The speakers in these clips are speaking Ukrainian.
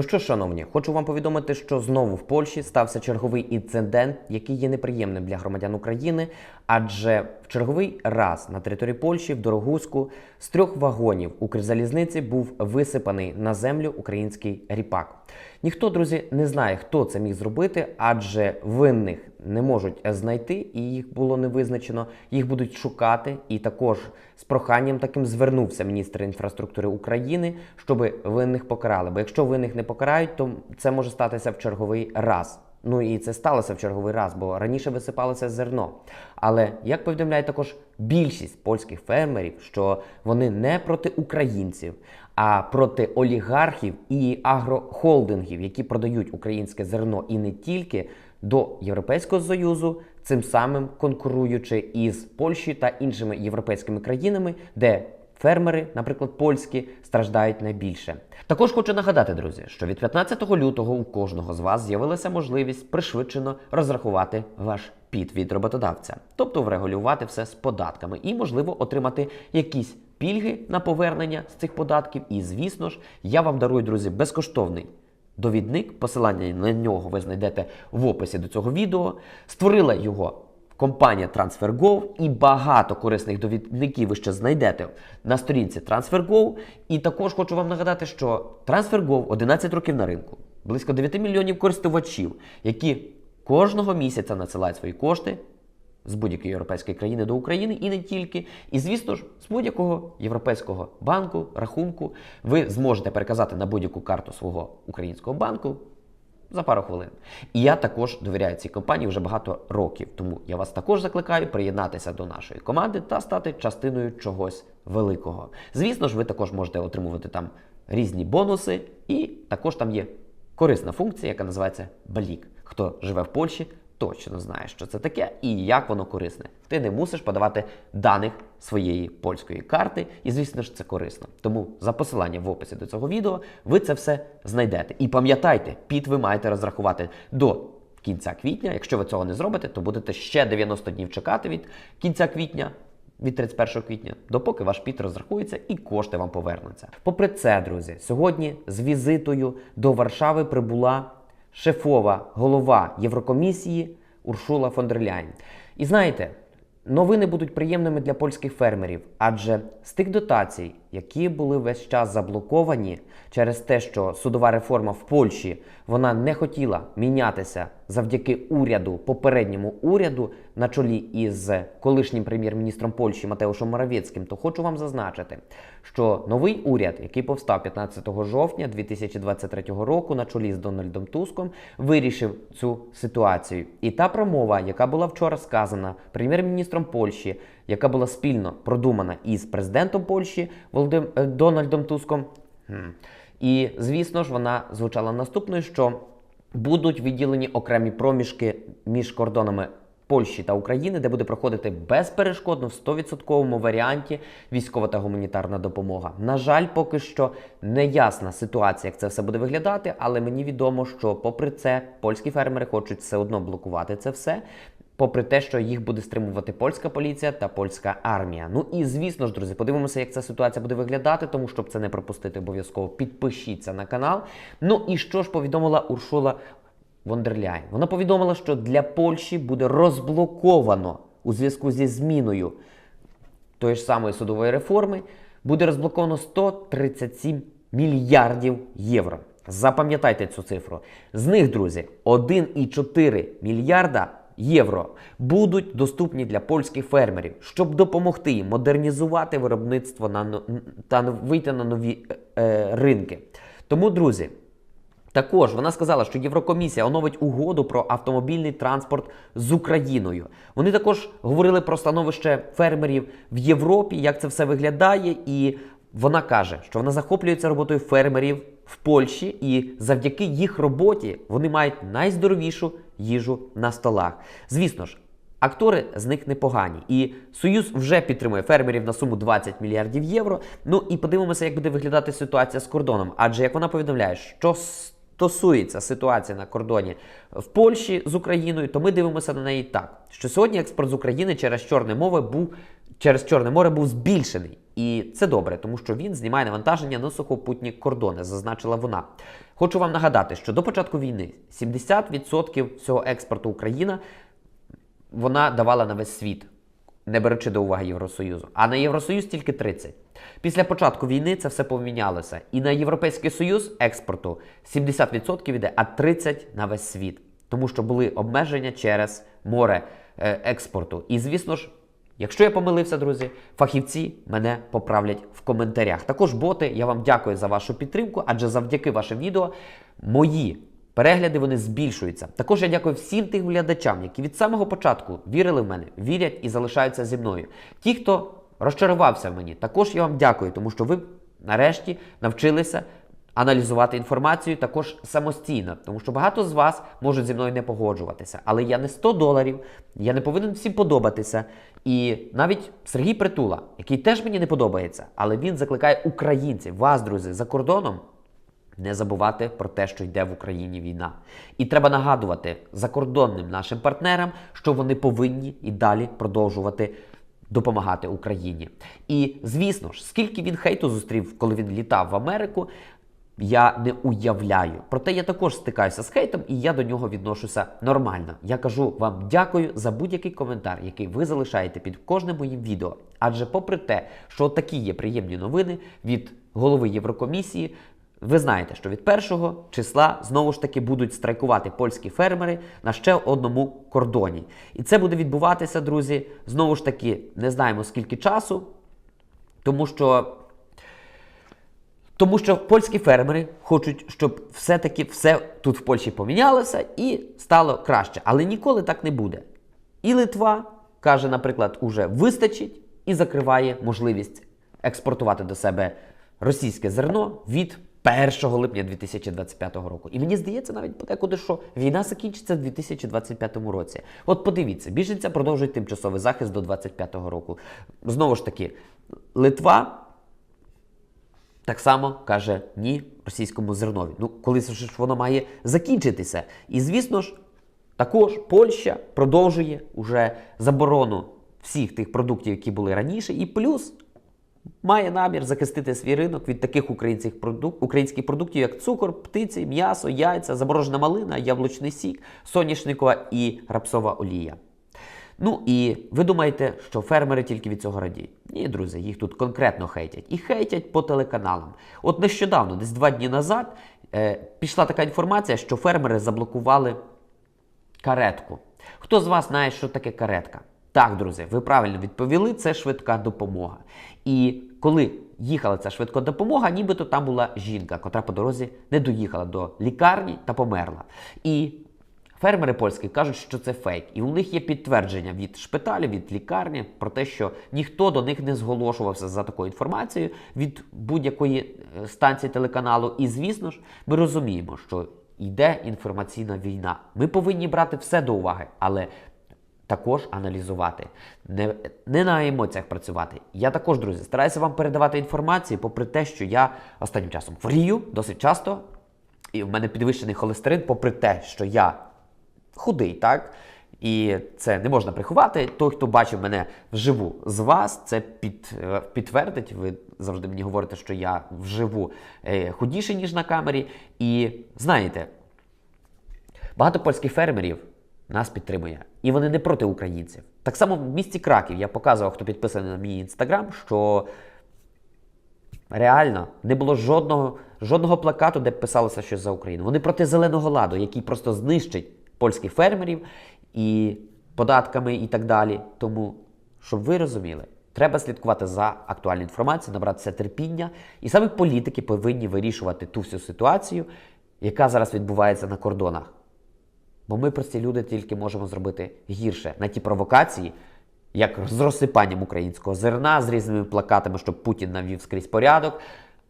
Ну що, шановні, хочу вам повідомити, що знову в Польщі стався черговий інцидент, який є неприємним для громадян України, адже в черговий раз на території Польщі в Дорогуську з трьох вагонів Укрзалізниці був висипаний на землю український ріпак. Ніхто, друзі, не знає, хто це міг зробити, адже винних не можуть знайти, і їх було не визначено. Їх будуть шукати. І також з проханням таким звернувся міністр інфраструктури України, щоб винних покарали. Бо якщо винних не покарають, то це може статися в черговий раз. Ну і це сталося в черговий раз, бо раніше висипалося зерно. Але як повідомляє також більшість польських фермерів, що вони не проти українців, а проти олігархів і агрохолдингів, які продають українське зерно і не тільки до Європейського Союзу, цим самим конкуруючи із Польщею та іншими європейськими країнами, де Фермери, наприклад, польські, страждають найбільше. Також хочу нагадати, друзі, що від 15 лютого у кожного з вас з'явилася можливість пришвидшено розрахувати ваш під від роботодавця, тобто врегулювати все з податками і, можливо, отримати якісь пільги на повернення з цих податків. І, звісно ж, я вам дарую, друзі, безкоштовний довідник. Посилання на нього ви знайдете в описі до цього відео. Створила його компанія TransferGo і багато корисних довідників ви ще знайдете на сторінці TransferGo. І також хочу вам нагадати, що TransferGo 11 років на ринку, близько 9 мільйонів користувачів, які кожного місяця надсилають свої кошти з будь-якої європейської країни до України і не тільки. І, звісно ж, з будь-якого європейського банку, рахунку ви зможете переказати на будь-яку карту свого українського банку за пару хвилин. І я також довіряю цій компанії вже багато років. Тому я вас також закликаю приєднатися до нашої команди та стати частиною чогось великого. Звісно ж, ви також можете отримувати там різні бонуси, і також там є корисна функція, яка називається Балік. Хто живе в Польщі, точно знає, що це таке і як воно корисне. Ти не мусиш подавати даних своєї польської карти, і звісно ж це корисно. Тому за посиланням в описі до цього відео ви це все знайдете. І пам'ятайте, піт ви маєте розрахувати до кінця квітня. Якщо ви цього не зробите, то будете ще 90 днів чекати від кінця квітня. Від 31 квітня, допоки ваш піт розрахується і кошти вам повернуться. Попри це, друзі, сьогодні з візитою до Варшави прибула шефова голова Єврокомісії Уршула фон дер Ляйн. І знаєте, новини будуть приємними для польських фермерів, адже з тих дотацій, які були весь час заблоковані через те, що судова реформа в Польщі вона не хотіла мінятися завдяки уряду, попередньому уряду на чолі із колишнім прем'єр-міністром Польщі Матеушем Моравецьким, то хочу вам зазначити, що новий уряд, який повстав 15 жовтня 2023 року на чолі з Дональдом Туском, вирішив цю ситуацію. І та промова, яка була вчора сказана прем'єр-міністром Польщі, яка була спільно продумана із президентом Польщі Володим... е, Дональдом Туском. І звісно ж, вона звучала наступною, що будуть виділені окремі проміжки між кордонами Польщі та України, де буде проходити безперешкодно в 100% варіанті військова та гуманітарна допомога. На жаль, поки що не ясна ситуація, як це все буде виглядати, але мені відомо, що попри це польські фермери хочуть все одно блокувати це все. Попри те, що їх буде стримувати польська поліція та польська армія. Ну і звісно ж, друзі, подивимося, як ця ситуація буде виглядати. Тому щоб це не пропустити, обов'язково підпишіться на канал. Ну і що ж повідомила Уршула Вондерляйн? Вона повідомила, що для Польщі буде розблоковано у зв'язку зі зміною тої ж самої судової реформи, буде розблоковано 137 мільярдів євро. Запам'ятайте цю цифру. З них, друзі, 1,4 мільярда євро будуть доступні для польських фермерів, щоб допомогти їм модернізувати виробництво на, та вийти на нові е, е, ринки. Тому, друзі, також вона сказала, що Єврокомісія оновить угоду про автомобільний транспорт з Україною. Вони також говорили про становище фермерів в Європі, як це все виглядає, і вона каже, що вона захоплюється роботою фермерів в Польщі, і завдяки їх роботі вони мають найздоровішу їжу на столах. Звісно ж. Актори з них непогані, і Союз вже підтримує фермерів на суму 20 мільярдів євро. Ну і подивимося, як буде виглядати ситуація з кордоном. Адже як вона повідомляє, що стосується ситуації на кордоні в Польщі з Україною, то ми дивимося на неї так, що сьогодні експорт з України через Чорне море був через Чорне море був збільшений. І це добре, тому що він знімає навантаження на сухопутні кордони, зазначила вона. Хочу вам нагадати, що до початку війни 70% всього експорту Україна вона давала на весь світ, не беручи до уваги Євросоюзу. А на Євросоюз тільки 30. Після початку війни це все помінялося. І на Європейський Союз експорту 70% йде, а 30% на весь світ. Тому що були обмеження через море е, експорту. І звісно ж. Якщо я помилився, друзі, фахівці мене поправлять в коментарях. Також боти, я вам дякую за вашу підтримку, адже завдяки вашим відео мої перегляди вони збільшуються. Також я дякую всім тим глядачам, які від самого початку вірили в мене, вірять і залишаються зі мною. Ті, хто розчарувався в мені, також я вам дякую, тому що ви нарешті навчилися аналізувати інформацію також самостійно, тому що багато з вас можуть зі мною не погоджуватися. Але я не 100 доларів, я не повинен всім подобатися. І навіть Сергій Притула, який теж мені не подобається, але він закликає українців, вас, друзі, за кордоном. Не забувати про те, що йде в Україні війна. І треба нагадувати закордонним нашим партнерам, що вони повинні і далі продовжувати допомагати Україні. І звісно ж, скільки він хейту зустрів, коли він літав в Америку, я не уявляю. Проте я також стикаюся з хейтом, і я до нього відношуся нормально. Я кажу вам дякую за будь-який коментар, який ви залишаєте під кожним моїм відео. Адже, попри те, що такі є приємні новини від голови Єврокомісії. Ви знаєте, що від першого числа знову ж таки будуть страйкувати польські фермери на ще одному кордоні. І це буде відбуватися, друзі, знову ж таки, не знаємо скільки часу, тому що тому що польські фермери хочуть, щоб все-таки все тут в Польщі помінялося і стало краще. Але ніколи так не буде. І Литва каже, наприклад, уже вистачить і закриває можливість експортувати до себе російське зерно від 1 липня 2025 року. І мені здається, навіть подекуди, що війна закінчиться в 2025 році. От подивіться, біженця продовжують тимчасовий захист до 2025 року. Знову ж таки, Литва. Так само каже ні російському зернові. Ну, колись ж воно має закінчитися. І звісно ж, також Польща продовжує уже заборону всіх тих продуктів, які були раніше, і плюс має намір захистити свій ринок від таких українських, продук... українських продуктів, як цукор, птиці, м'ясо, яйця, заморожена малина, яблучний сік, соняшникова і рапсова олія. Ну і ви думаєте, що фермери тільки від цього радіють? Ні, друзі, їх тут конкретно хейтять. І хейтять по телеканалам. От нещодавно, десь два дні назад, е, пішла така інформація, що фермери заблокували каретку. Хто з вас знає, що таке каретка? Так, друзі, ви правильно відповіли, це швидка допомога. І коли їхала ця швидка допомога, нібито там була жінка, котра по дорозі не доїхала до лікарні та померла. І Фермери польські кажуть, що це фейк, і у них є підтвердження від шпиталю, від лікарні про те, що ніхто до них не зголошувався за такою інформацією від будь-якої е, станції телеканалу. І звісно ж, ми розуміємо, що йде інформаційна війна. Ми повинні брати все до уваги, але також аналізувати, не, не на емоціях працювати. Я також, друзі, стараюся вам передавати інформацію, попри те, що я останнім часом хворію досить часто. І в мене підвищений холестерин, попри те, що я худий, так? І це не можна приховати. Той, хто бачив мене вживу з вас, це під, е, підтвердить. Ви завжди мені говорите, що я вживу е, худіший, ніж на камері. І знаєте, багато польських фермерів нас підтримує. І вони не проти українців. Так само в місті Краків я показував, хто підписаний на мій інстаграм, що реально не було жодного, жодного плакату, де писалося щось за Україну. Вони проти зеленого ладу, який просто знищить польських фермерів і податками і так далі. Тому, щоб ви розуміли, треба слідкувати за актуальною інформацією, набратися терпіння. І саме політики повинні вирішувати ту всю ситуацію, яка зараз відбувається на кордонах. Бо ми, прості люди, тільки можемо зробити гірше на ті провокації, як з розсипанням українського зерна, з різними плакатами, щоб Путін навів скрізь порядок,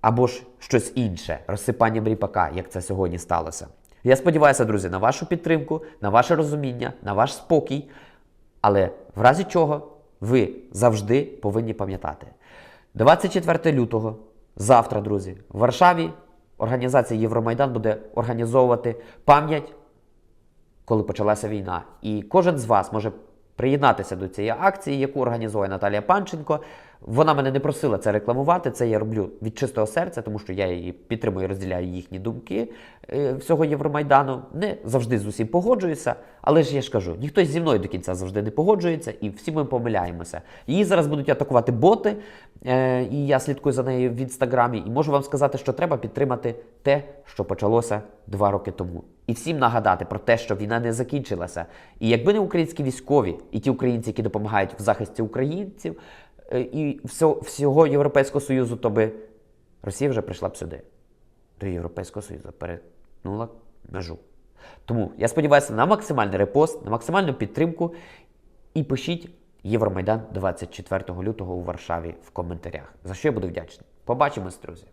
або ж щось інше, розсипанням ріпака, як це сьогодні сталося. Я сподіваюся, друзі, на вашу підтримку, на ваше розуміння, на ваш спокій. Але в разі чого ви завжди повинні пам'ятати. 24 лютого, завтра, друзі, в Варшаві організація Євромайдан буде організовувати пам'ять, коли почалася війна. І кожен з вас може приєднатися до цієї акції, яку організує Наталія Панченко. Вона мене не просила це рекламувати. Це я роблю від чистого серця, тому що я її підтримую і розділяю їхні думки е, всього Євромайдану. Не завжди з усім погоджуюся, але ж я ж кажу, ніхто зі мною до кінця завжди не погоджується, і всі ми помиляємося. Її зараз будуть атакувати боти, е, і я слідкую за нею в інстаграмі. І можу вам сказати, що треба підтримати те, що почалося два роки тому. І всім нагадати про те, що війна не закінчилася. І якби не українські військові і ті українці, які допомагають в захисті українців і всього, всього Європейського Союзу, то би Росія вже прийшла б сюди, до Європейського Союзу, перетнула межу. Тому я сподіваюся на максимальний репост, на максимальну підтримку. І пишіть Євромайдан 24 лютого у Варшаві в коментарях. За що я буду вдячний. Побачимось, друзі!